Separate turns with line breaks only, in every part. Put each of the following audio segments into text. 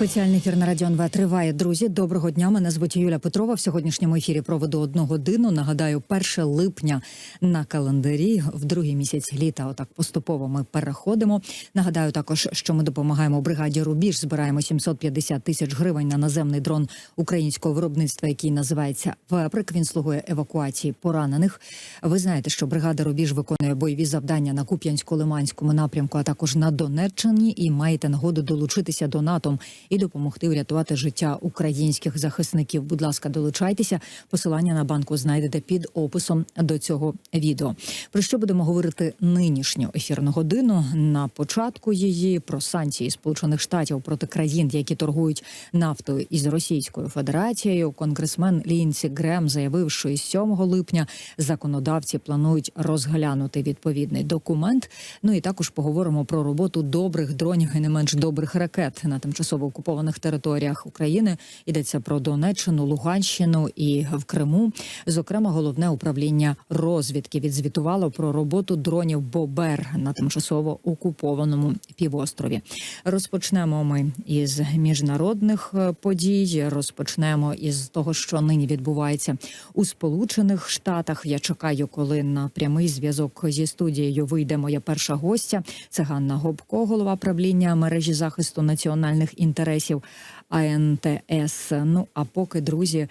Спеціальний ефір на Радіо НВ триває. Друзі, доброго дня. Мене звуть Юля Петрова. В сьогоднішньому ефірі проведу одну годину. Нагадаю, 1 липня на календарі в другий місяць літа. Отак поступово ми переходимо. Нагадаю також, що ми допомагаємо бригаді Рубіж. Збираємо 750 тисяч гривень на наземний дрон українського виробництва, який називається Веприк. Він слугує евакуації поранених. Ви знаєте, що бригада Рубіж виконує бойові завдання на Куп'янсько-Лиманському напрямку, а також на Донеччині, і маєте нагоду долучитися до НАТО і допомогти врятувати життя українських захисників. Будь ласка, долучайтеся. Посилання на банку знайдете під описом до цього відео. Про що будемо говорити нинішню ефірну годину? На початку її про санкції Сполучених Штатів проти країн, які торгують нафтою із Російською Федерацією. Конгресмен Лінсі Грем заявив, що із 7 липня законодавці планують розглянути відповідний документ. Ну і також поговоримо про роботу добрих дронів і не менш добрих ракет на тимчасово окупованих територіях України. Йдеться про Донеччину, Луганщину і в Криму. Зокрема, головне управління розвідки відзвітувало про роботу дронів Бобер на тимчасово окупованому півострові. Розпочнемо ми із міжнародних е, подій. Розпочнемо із того, що нині відбувається у Сполучених Штатах. Я чекаю, коли на прямий зв'язок зі студією вийде моя перша гостя. Це Ганна Гобко, голова правління мережі захисту національних інтересів АНТС. Ну а поки друзі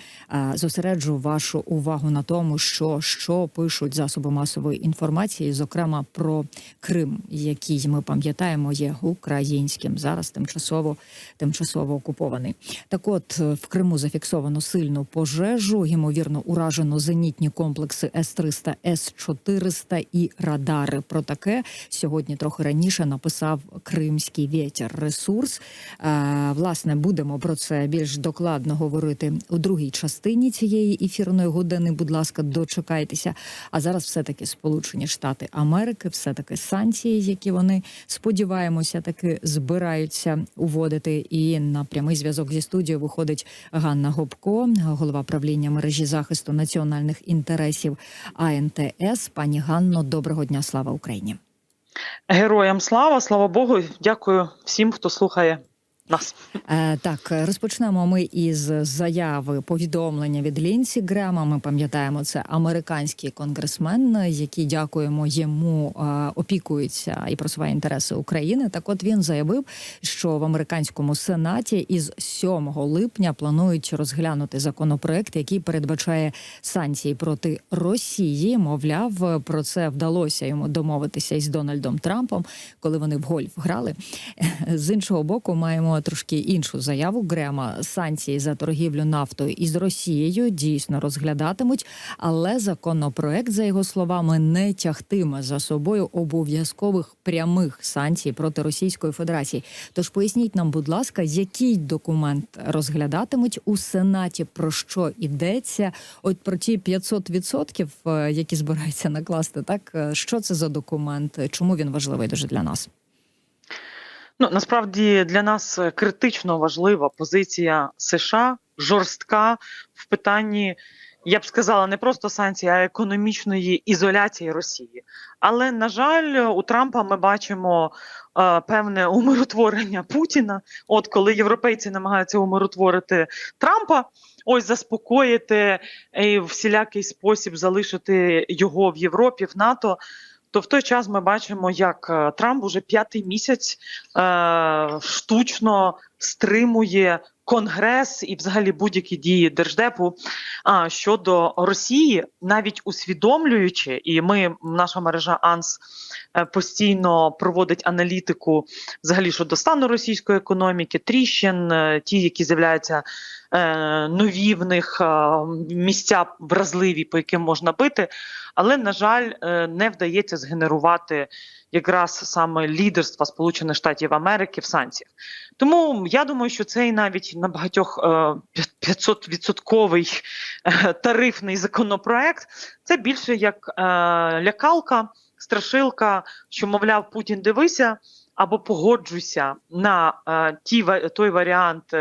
зосереджу вашу увагу на тому, що, що пишуть засоби масової інформації, зокрема про Крим, який ми пам'ятаємо, є українським зараз тимчасово тимчасово окупований. Так, от в Криму зафіксовано сильну пожежу, ймовірно, уражено зенітні комплекси С 300 С 400 і радари. Про таке сьогодні трохи раніше написав Кримський вітер ресурс. Власне, будемо про це більш докладно говорити у другій частині цієї ефірної години. Будь ласка, дочекайтеся. А зараз все таки Сполучені Штати Америки, все таки санкції, які вони сподіваємося, таки збираються уводити. І на прямий зв'язок зі студією виходить Ганна Гобко, голова правління мережі захисту національних інтересів АНТС. Пані Ганно, доброго дня, слава Україні.
Героям слава, слава Богу, дякую всім, хто слухає нас.
Е, так, розпочнемо ми із заяви повідомлення від Лінсі Грема. Ми пам'ятаємо, це американський конгресмен, який дякуємо йому е, опікується і просуває інтереси України. Так, от він заявив, що в американському сенаті із 7 липня планують розглянути законопроект, який передбачає санкції проти Росії. Мовляв, про це вдалося йому домовитися із Дональдом Трампом, коли вони в гольф грали. З іншого боку, маємо трошки іншу заяву Грема. Санкції за торгівлю нафтою із Росією дійсно розглядатимуть, але законопроект, за його словами, не тягтиме за собою обов'язкових прямих санкцій проти Російської Федерації. Тож поясніть нам, будь ласка, який документ розглядатимуть у Сенаті, про що йдеться? От про ті 500%, е, які збираються накласти, так Е, що це за документ? Чому він важливий дуже для нас?
Ну насправді для нас е, критично важлива позиція США жорстка в питанні, я б сказала, не просто санкцій, а економічної ізоляції Росії. Але на жаль, у Трампа ми бачимо е, певне умиротворення Путіна. От коли європейці намагаються умиротворити Трампа, ось заспокоїти і всілякий спосіб залишити його в Європі, в НАТО. То в той час ми бачимо, як е, Трамп уже п'ятий місяць е, штучно стримує Конгрес і, взагалі, будь-які дії держдепу а, щодо Росії, навіть усвідомлюючи, і ми, наша мережа АНС е, постійно проводить аналітику взагалі щодо стану російської економіки, тріщин, е, ті, які з'являються е, нові в них місця вразливі, по яким можна бити. Але на жаль, не вдається згенерувати якраз саме лідерства Сполучених Штатів Америки в санкціях. Тому я думаю, що цей навіть на багатьох 500 відсотковий е, тарифний законопроект це більше як е, лякалка, страшилка, що мовляв Путін дивися. Або погоджуйся на е, ті той варіант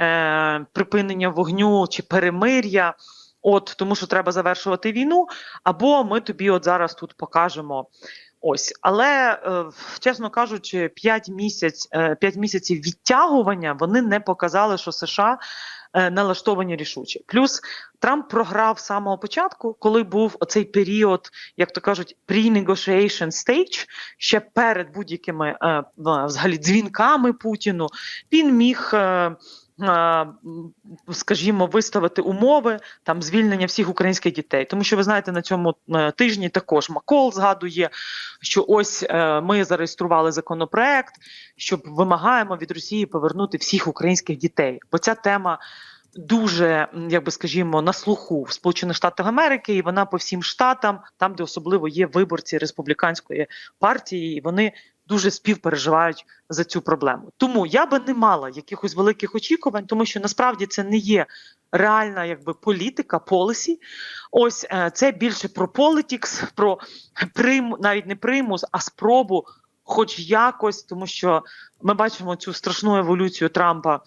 е, припинення вогню чи перемир'я, от тому що треба завершувати війну. Або ми тобі от зараз тут покажемо Ось, але е, чесно кажучи, 5 місяць, е, 5 місяців відтягування вони не показали, що США е, налаштовані рішуче. Плюс Трамп програв з самого початку, коли був оцей період, як то кажуть, pre-negotiation stage, ще перед будь-якими е, взагалі дзвінками Путіну. Він міг. Скажімо, виставити умови там звільнення всіх українських дітей, тому що ви знаєте, на цьому е, тижні також Макол згадує, що ось е, ми зареєстрували законопроект, щоб вимагаємо від Росії повернути всіх українських дітей. Бо ця тема дуже, як би скажімо, на слуху в Сполучених Штатах Америки, і вона по всім штатам, там, де особливо є виборці республіканської партії, і вони дуже співпереживають за цю проблему. Тому я би не мала якихось великих очікувань, тому що насправді це не є реальна якби політика, полісі. Ось е, це більше про політікс, про прим, навіть не примус, а спробу, хоч якось, тому що ми бачимо цю страшну еволюцію Трампа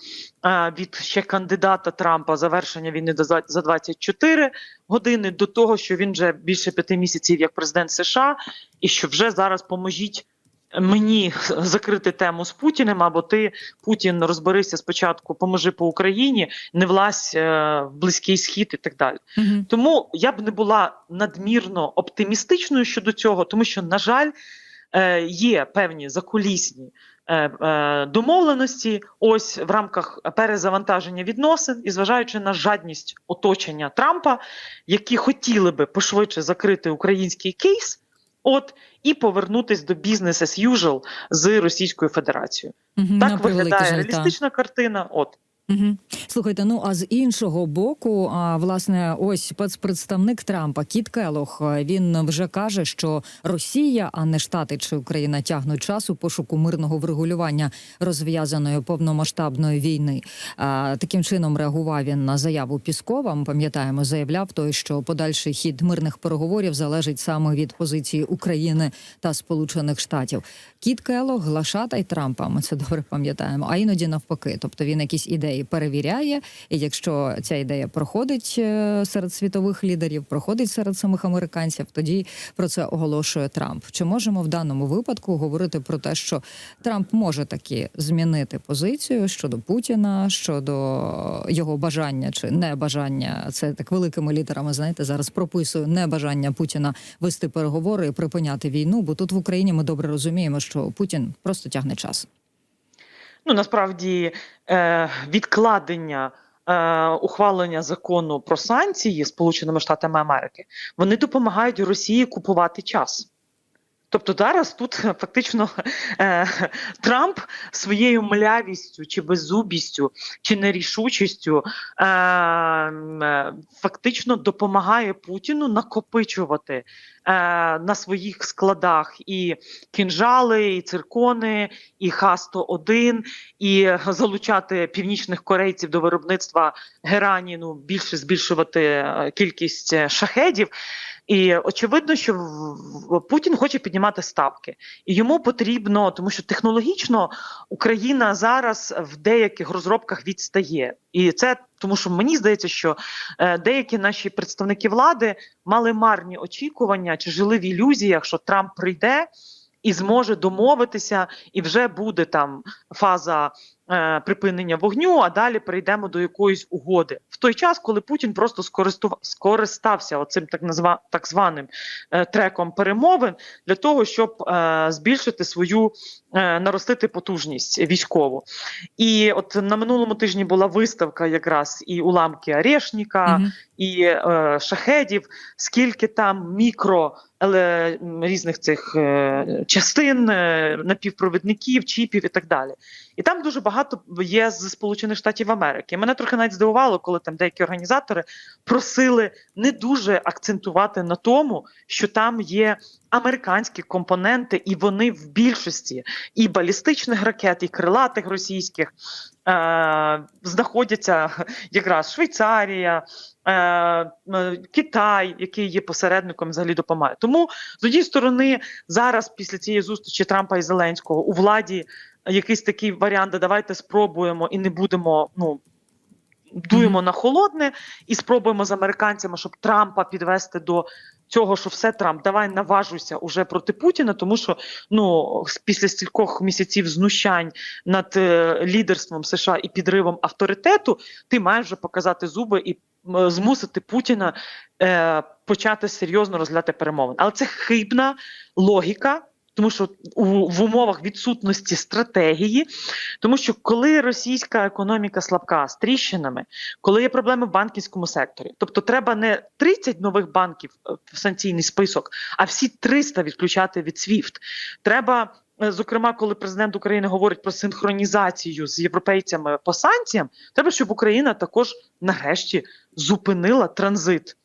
е, від ще кандидата Трампа завершення війни за 24 години до того, що він вже більше п'яти місяців як президент США, і що вже зараз поможіть. Мені закрити тему з Путіним, або ти Путін розберися спочатку, поможи по Україні, не влазь е, в близький схід і так далі.
Мгм.
Тому я б не була надмірно оптимістичною щодо цього, тому що, на жаль, е, є певні закулісні е, домовленості, ось в рамках перезавантаження відносин, і зважаючи на жадність оточення Трампа, які хотіли би пошвидше закрити український кейс. От і повернутись до бізнес as usual з Російською Федерацією.
Угу,
Так виглядає
жаль, та.
реалістична картина. От
Угу. Слухайте, ну а з іншого боку, а, власне, ось спецпредставник Трампа Кіт Келох. Він вже каже, що Росія, а не Штати чи Україна тягнуть час у пошуку мирного врегулювання розв'язаної повномасштабної війни. А, таким чином реагував він на заяву Піскова. Ми пам'ятаємо, заявляв той, що подальший хід мирних переговорів залежить саме від позиції України та Сполучених Штатів. Кіт Келох, глашатай Трампа. Ми це добре пам'ятаємо. А іноді навпаки, тобто він якісь ідеї перевіряє, і якщо ця ідея проходить е, серед світових лідерів, проходить серед самих американців, тоді про це оголошує Трамп. Чи можемо в даному випадку говорити про те, що Трамп може таки змінити позицію щодо Путіна, щодо його бажання чи небажання? Це так великими літерами. Знаєте, зараз прописую небажання Путіна вести переговори і припиняти війну. Бо тут в Україні ми добре розуміємо, що Путін просто тягне час.
Ну насправді е, відкладення е, ухвалення закону про санкції Сполученими Штатами Америки вони допомагають Росії купувати час. Тобто зараз тут е, фактично е, Трамп своєю млявістю чи беззубістю чи нерішучістю е, е, фактично допомагає Путіну накопичувати е, на своїх складах і кінжали, і циркони, і Х-101, і залучати північних корейців до виробництва герані, ну більше збільшувати е, кількість шахедів. І очевидно, що Путін хоче піднімати ставки, і йому потрібно, тому що технологічно Україна зараз в деяких розробках відстає, і це тому, що мені здається, що е, деякі наші представники влади мали марні очікування чи жили в ілюзіях, що Трамп прийде і зможе домовитися, і вже буде там фаза е, припинення вогню, а далі перейдемо до якоїсь угоди. В той час, коли Путін просто скористува- скористався оцим так назва так званим е, треком перемовин для того, щоб е, збільшити свою наростити потужність військову. І от на минулому тижні була виставка якраз і уламки Орешника,
Мгм.
і е, шахедів, скільки там мікро еле, м, різних цих е, частин, е, напівпровідників, чіпів і так далі. І там дуже багато є з Сполучених Штатів Америки. Мене трохи навіть здивувало, коли там деякі організатори просили не дуже акцентувати на тому, що там є американські компоненти, і вони в більшості і балістичних ракет, і крилатих російських е, знаходяться якраз Швейцарія. е, Китай, який є посередником, взагалі допомагає. Тому з однієї сторони, зараз після цієї зустрічі Трампа і Зеленського у владі якийсь такий варіант, давайте спробуємо і не будемо. Ну дуємо на холодне і спробуємо з американцями, щоб Трампа підвести до цього, що все Трамп, давай наважуйся уже проти Путіна, тому що ну після стількох місяців знущань над е, лідерством США і підривом авторитету, ти маєш вже показати зуби і е, змусити Путіна е, почати серйозно розглядати перемовин. Але це хибна логіка. Тому що у, в умовах відсутності стратегії, тому що коли російська економіка слабка з тріщинами, коли є проблеми в банківському секторі, тобто треба не 30 нових банків е, в санкційний список, а всі 300 відключати від SWIFT. Треба, е, зокрема, коли президент України говорить про синхронізацію з європейцями по санкціям, треба, щоб Україна також нарешті зупинила транзит.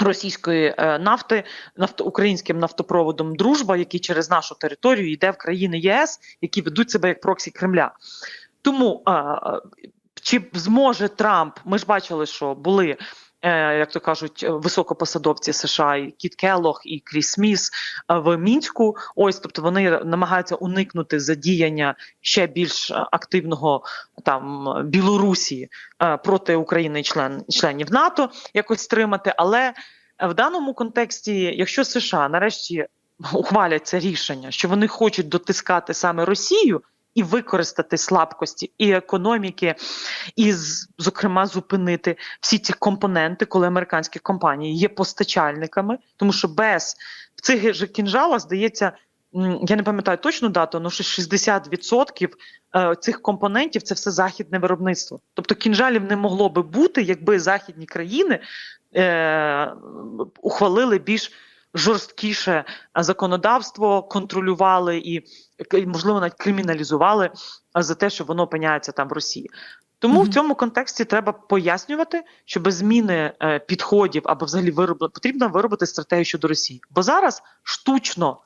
Російської е, нафти нафто, українським нафтопроводом Дружба, який через нашу територію йде в країни єС, які ведуть себе як проксі Кремля. Тому а, чи зможе Трамп? Ми ж бачили, що були. Е, Як то кажуть, високопосадовці США, і Кіт Келлог і Кріс Сміс е, в мінську. Ось, тобто вони намагаються уникнути задіяння ще більш е, активного там Білорусі е, проти України і член членів НАТО, якось стримати. Але е, в даному контексті, якщо США нарешті ухвалять це рішення, що вони хочуть дотискати саме Росію і використати слабкості і економіки, і зокрема зупинити всі ці компоненти, коли американські компанії є постачальниками, тому що без цих же кінжалах здається. Я не пам'ятаю точну дату, але що 60% е, цих компонентів це все західне виробництво. Тобто кінжалів не могло би бути, якби західні країни е, ухвалили більш жорсткіше законодавство, контролювали і можливо навіть криміналізували за те, що воно опиняється там в Росії. Тому
Мгм.
в цьому контексті треба пояснювати, що без зміни е, підходів або взагалі виробли потрібно виробити стратегію щодо Росії. Бо зараз штучно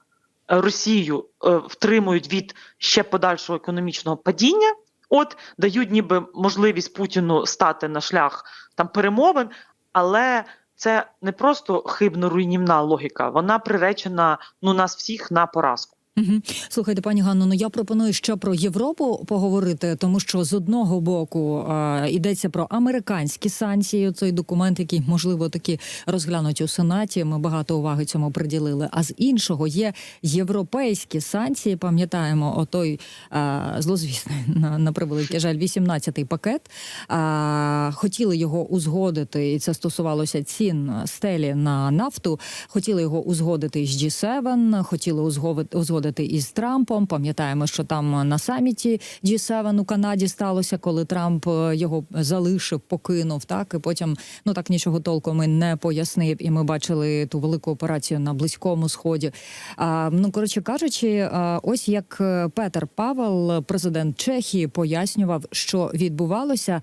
е, Росію е, втримують від ще подальшого економічного падіння. От дають ніби можливість Путіну стати на шлях там перемовин, але це не просто хибно руйнівна логіка, вона приречена ну нас всіх на поразку.
Угу. Слухайте, пані Ганно, ну я пропоную ще про Європу поговорити, тому що з одного боку е, йдеться про американські санкції. Цей документ, який можливо таки розглянуть у сенаті. Ми багато уваги цьому приділили. А з іншого є європейські санкції. Пам'ятаємо, отой е, злозвісний на, на превеликий жаль, 18-й пакет. Е, хотіли його узгодити, і це стосувалося цін стелі на нафту. Хотіли його узгодити з G7, хотіли узгодити, узгодити із Трампом. Пам'ятаємо, що там на саміті G7 у Канаді сталося, коли Трамп е, його залишив, покинув. Так і потім ну так нічого толком і не пояснив. І ми бачили ту велику операцію на близькому сході. А, ну коротше кажучи, ось як е, Петер Павел, президент Чехії, пояснював, що відбувалося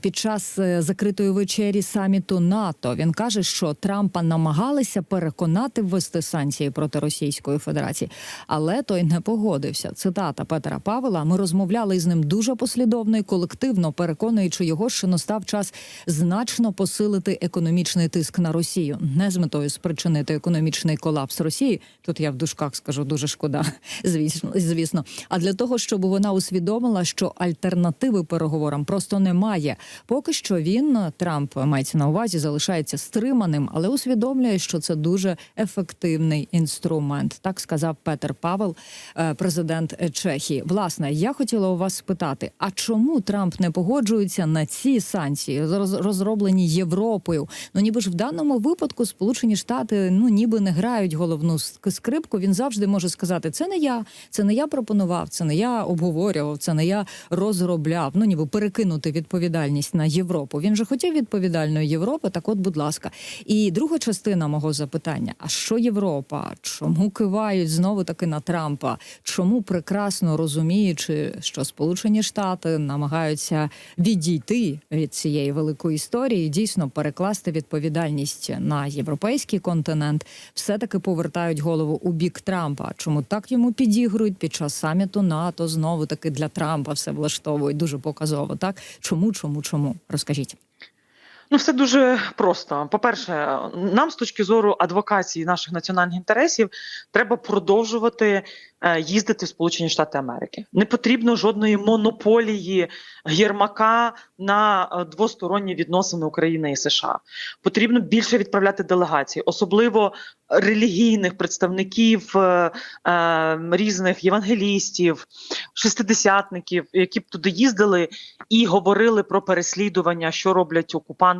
під час е, закритої вечері саміту НАТО. Він каже, що Трампа намагалися переконати ввести санкції проти Російської Федерації, але той не погодився. Цитата Петера Павла. Ми розмовляли з ним дуже послідовно і колективно, переконуючи його, що настав час значно посилити економічний тиск на Росію, не з метою спричинити економічний колапс Росії. Тут я в дужках скажу дуже шкода, звісно, звісно. А для того, щоб вона усвідомила, що альтернативи переговорам просто немає. Поки що він Трамп мається на увазі, залишається стриманим, але усвідомлює, що це дуже ефективний інструмент. Так сказав Петер Павел, е, президент Чехії. Власне, я хотіла у вас спитати: а чому Трамп не погоджується на ці санкції, роз- розроблені Європою? Ну ніби ж в даному випадку Сполучені Штати ну ніби не грають головну скрипку. Він завжди може сказати: це не я, це не я пропонував, це не я обговорював, це не я розробляв. Ну ніби перекинути відповідальність на Європу. Він же хотів відповідальної Європи. Так, от, будь ласка. І друга частина мого запитання: а що Європа? Чому кивають знову таки на Трампа? Чому прекрасно розуміючи, що Сполучені Штати намагаються відійти від цієї великої історії, дійсно перекласти відповідальність на європейський континент, все таки повертають голову у бік Трампа. Чому так йому підігрують під час саміту НАТО? Знову таки для Трампа все влаштовують дуже показово. Так чому, чому, чому? Розкажіть.
Ну, все дуже просто. По-перше, нам з точки зору адвокації наших національних інтересів треба продовжувати е, їздити в Сполучені Штати Америки. Не потрібно жодної монополії Єрмака на е, двосторонні відносини України і США. Потрібно більше відправляти делегації, особливо релігійних представників е, різних євангелістів, шестидесятників, які б туди їздили і говорили про переслідування, що роблять окупанти,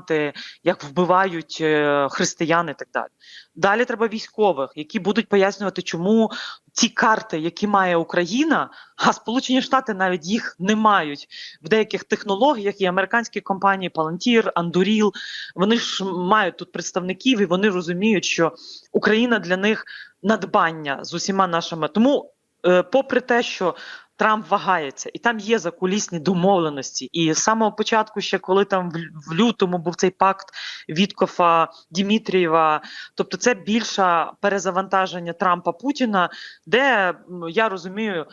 як вбивають е, християн і так далі. Далі треба військових, які будуть пояснювати, чому ті карти, які має Україна, а Сполучені Штати навіть їх не мають в деяких технологіях. Є американські компанії Palantir, Anduril, Вони ж мають тут представників, і вони розуміють, що Україна для них надбання з усіма нашими. Тому, е, попри те, що Трамп вагається, і там є закулісні домовленості. І з самого початку, ще коли там в, лютому був цей пакт Віткофа Дімітрієва, тобто це більше перезавантаження Трампа Путіна, де я розумію.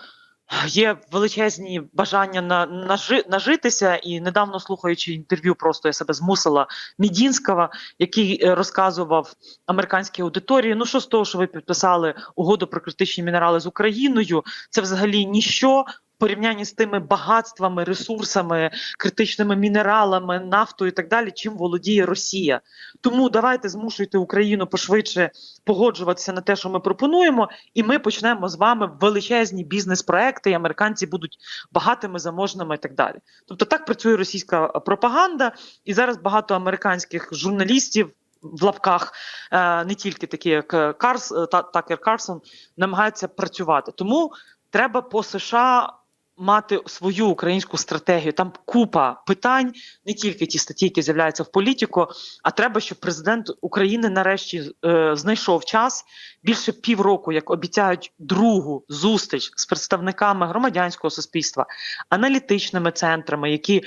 Є величезні бажання на нажи, нажитися, і недавно слухаючи інтерв'ю, просто я себе змусила Мідінського, який е, розказував американській аудиторії. Ну що з того, що ви підписали угоду про критичні мінерали з Україною? Це взагалі ніщо порівнянні з тими багатствами, ресурсами, критичними мінералами, нафтою і так далі, чим володіє Росія. Тому давайте змушуйте Україну пошвидше погоджуватися на те, що ми пропонуємо, і ми почнемо з вами величезні бізнес-проекти, і американці будуть багатими, заможними і так далі. Тобто так працює російська пропаганда, і зараз багато американських журналістів. В лапках е, не тільки такі, як Карс е, та Такер Карсон, намагаються працювати. Тому треба по США мати свою українську стратегію. Там купа питань, не тільки ті статті, які з'являються в політику, а треба, щоб президент України нарешті е, знайшов час більше півроку, як обіцяють другу зустріч з представниками громадянського суспільства, аналітичними центрами, які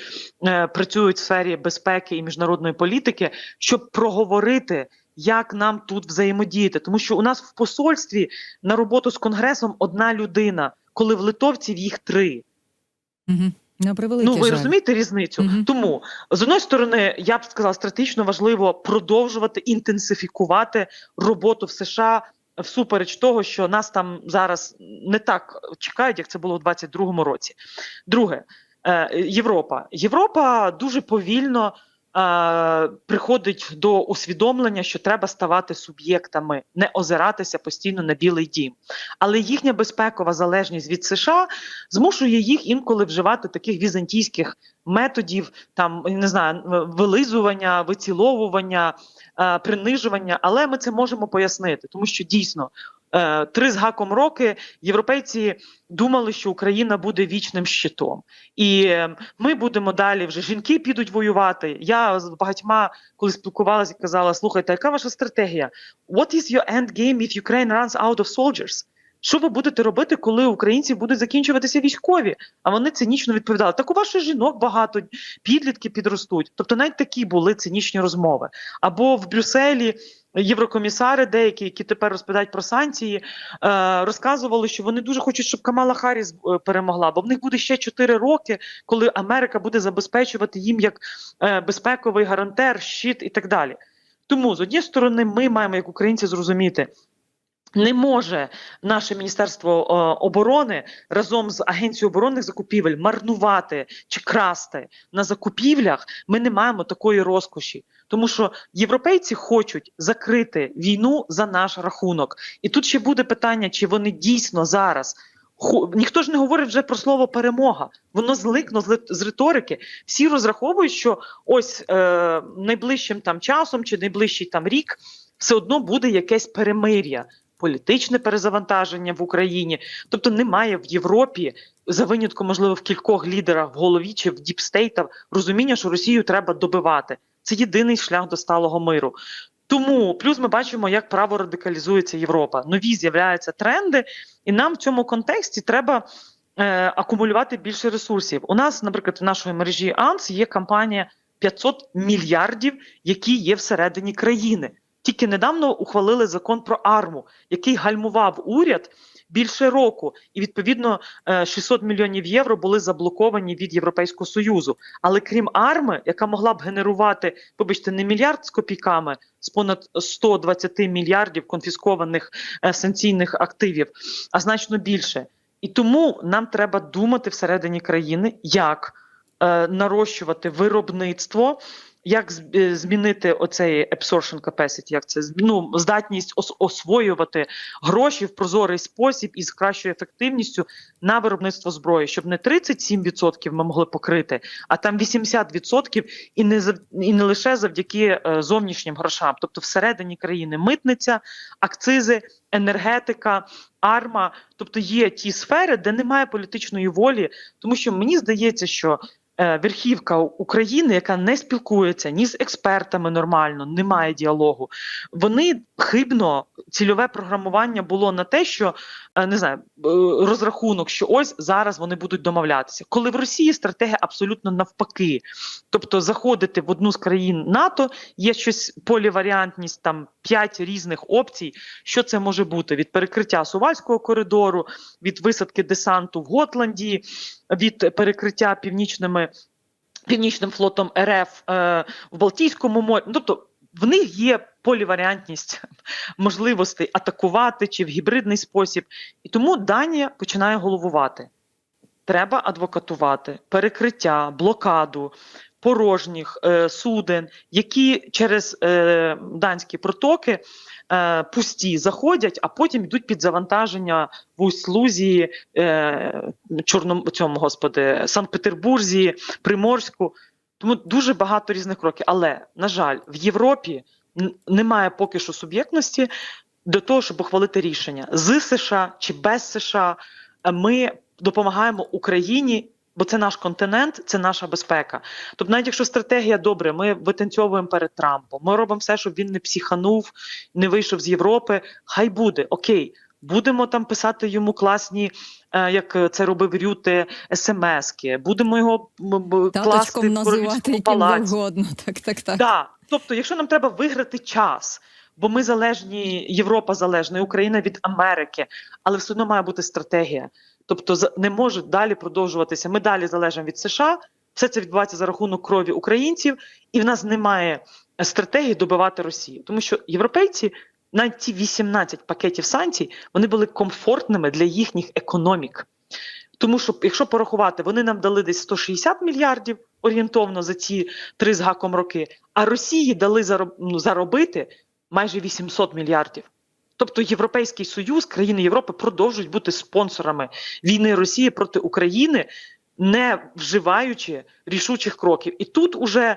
е, працюють в сфері безпеки і міжнародної політики, щоб проговорити. Як нам тут взаємодіяти, тому що у нас в посольстві на роботу з конгресом одна людина, коли в литовців їх три.
Угу. На
Ну ви
жаль.
розумієте різницю?
Мгм.
Тому з одної сторони, я б сказала, стратегічно важливо продовжувати інтенсифікувати роботу в США всупереч того, що нас там зараз не так чекають, як це було у 22-му році. Друге, е, Європа. Європа дуже повільно. Е, Приходить до усвідомлення, що треба ставати суб'єктами, не озиратися постійно на білий дім. Але їхня безпекова залежність від США змушує їх інколи вживати таких візантійських методів, там не знаю, вилизування, виціловування, е, принижування. Але ми це можемо пояснити, тому що дійсно. Е, Три з гаком роки європейці думали, що Україна буде вічним щитом, і е, ми будемо далі. Вже жінки підуть воювати. Я з багатьма, коли спілкувалася, казала: слухайте, яка ваша стратегія? What is your end game if Ukraine runs out of soldiers? Що ви будете робити, коли українці будуть закінчуватися військові? А вони цинічно відповідали: так у ваших жінок багато підлітки підростуть. Тобто, навіть такі були цинічні розмови. Або в Брюсселі єврокомісари, деякі, які тепер розповідають про санкції, е, розказували, що вони дуже хочуть, щоб Камала Харріс е, перемогла, бо в них буде ще 4 роки, коли Америка буде забезпечувати їм як е, безпековий гарантер, щит і так далі. Тому з однієї сторони, ми маємо як українці зрозуміти. Не може наше міністерство е, оборони разом з агенцією оборонних закупівель марнувати чи красти на закупівлях. Ми не маємо такої розкоші, тому що європейці хочуть закрити війну за наш рахунок. І тут ще буде питання, чи вони дійсно зараз. Ніхто ж не говорить вже про слово перемога. Воно зликно з ли- з риторики. Всі розраховують, що ось е, найближчим там часом чи найближчий там рік все одно буде якесь перемир'я політичне перезавантаження в Україні. Тобто немає в Європі за винятком, можливо, в кількох лідерах в голові чи в діпстейтах розуміння, що Росію треба добивати. Це єдиний шлях до сталого миру. Тому плюс ми бачимо, як право радикалізується Європа. Нові з'являються тренди, і нам в цьому контексті треба е, акумулювати більше ресурсів. У нас, наприклад, в нашої мережі АНС є кампанія 500 мільярдів, які є всередині країни. Тільки недавно ухвалили закон про арму, який гальмував уряд більше року, і відповідно е, 600 мільйонів євро були заблоковані від Європейського союзу. Але крім арми, яка могла б генерувати, вибачте, не мільярд з копійками з понад 120 мільярдів конфіскованих е, санкційних активів, а значно більше. І тому нам треба думати всередині країни, як е, нарощувати виробництво, як е, змінити оцей absorption capacity, як це ну, здатність ос- освоювати гроші в прозорий спосіб і з кращою ефективністю на виробництво зброї, щоб не 37% ми могли покрити, а там 80% і не і не лише завдяки е, зовнішнім грошам, тобто всередині країни митниця, акцизи, енергетика. Арма, тобто є ті сфери, де немає політичної волі, тому що мені здається, що верхівка України, яка не спілкується ні з експертами нормально, немає діалогу. Вони хибно цільове програмування було на те, що е, не знаю, е, розрахунок, що ось зараз вони будуть домовлятися. Коли в Росії стратегія абсолютно навпаки, тобто заходити в одну з країн НАТО, є щось поліваріантність, там п'ять різних опцій. Що це може бути? Від перекриття Сувальського коридору, від висадки десанту в Готландії, від перекриття північними північним флотом РФ е, в Балтійському морі. Ну, тобто в них є поліваріантність можливостей атакувати чи в гібридний спосіб. І тому Данія починає головувати. Треба адвокатувати перекриття, блокаду порожніх е, суден, які через е, данські протоки е, пусті заходять, а потім йдуть під завантаження в Усть-Лузі, е, Чорном цьому господи, Санкт-Петербурзі, Приморську. Тому дуже багато різних кроків. Але на жаль, в Європі немає поки що суб'єктності до того, щоб ухвалити рішення з США чи без США. Е, Ми допомагаємо Україні. Бо це наш континент, це наша безпека. Тобто, навіть якщо стратегія добре, ми витанцьовуємо перед Трампом, ми робимо все, щоб він не психанув, не вийшов з Європи. Хай буде окей. Будемо там писати йому класні, е, як це робив Рюте, смски. Будемо його класти
Таточком
в
називати яким
палаці.
завгодно. Так, так, так.
Да. Тобто, якщо нам треба виграти час, бо ми залежні, Європа залежна, Україна від Америки, але все одно має бути стратегія. Тобто, не може далі продовжуватися. Ми далі залежимо від США. Все це відбувається за рахунок крові українців, і в нас немає стратегії добивати Росію, тому що європейці. Навіть ці 18 пакетів санкцій вони були комфортними для їхніх економік. Тому що, якщо порахувати, вони нам дали десь 160 мільярдів орієнтовно за ці три з гаком роки, а Росії дали ну, заробити майже 800 мільярдів. Тобто Європейський Союз, країни Європи продовжують бути спонсорами війни Росії проти України, не вживаючи рішучих кроків. І тут уже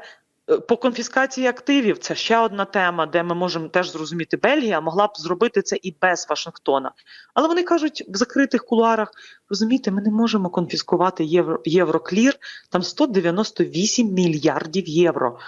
по конфіскації активів це ще одна тема, де ми можемо теж зрозуміти, Бельгія могла б зробити це і без Вашингтона. Але вони кажуть в закритих кулуарах: розумієте, ми не можемо конфіскувати євро, євроклір, там 198 мільярдів євро.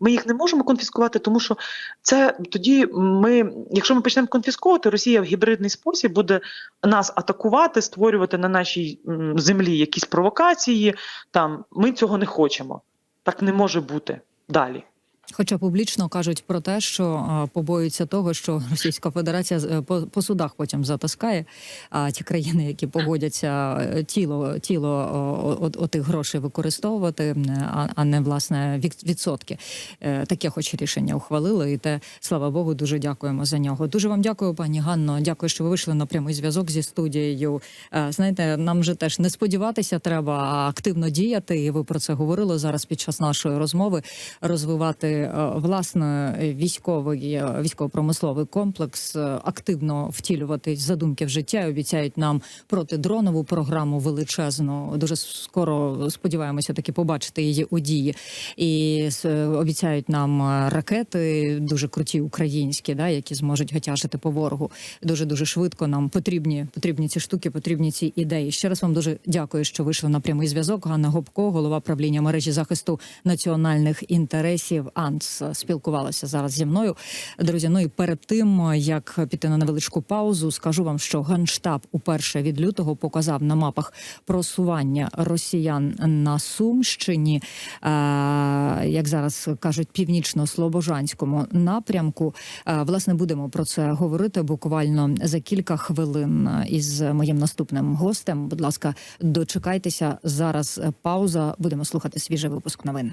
Ми їх не можемо конфіскувати, тому що це тоді ми, якщо ми почнемо конфісковувати, Росія в гібридний спосіб буде нас атакувати, створювати на нашій землі якісь провокації. Там ми цього не хочемо. Так не може бути далі.
Хоча публічно кажуть про те, що а, побоюються того, що Російська Федерація е, по, по судах потім затискає. А ті країни, які погодяться е, тіло тіло о, о, о, тих грошей використовувати, а, а не власне відсотки. Е, Таке, хоч рішення ухвалили, і те слава Богу, дуже дякуємо за нього. Дуже вам дякую, пані Ганно. Дякую, що ви вийшли на прямий зв'язок зі студією. Е, Знаєте, нам же теж не сподіватися треба, активно діяти. І ви про це говорили зараз під час нашої розмови. Розвивати е, власне військовий е, військово-промисловий комплекс, е, активно втілювати задумки в життя. Обіцяють нам протидронову програму величезну. Дуже скоро сподіваємося таки побачити її у дії. І обіцяють нам ракети дуже круті українські, да, які зможуть гатяжити по ворогу. Дуже дуже швидко нам потрібні потрібні ці штуки, потрібні ці ідеї. Ще раз вам дуже дякую, що вийшли на прямий зв'язок. Ганна Гопко, голова правління мережі захисту національних інтересів. Ганс спілкувалася зараз зі мною. Друзі, ну і перед тим як піти на невеличку паузу, скажу вам, що генштаб уперше від лютого показав на мапах просування росіян на Сумщині, е, як зараз кажуть, північно-слобожанському напрямку. Е, Власне, будемо про це говорити буквально за кілька хвилин із моїм наступним гостем. Будь ласка, дочекайтеся зараз. Пауза. Будемо слухати свіжий випуск новин.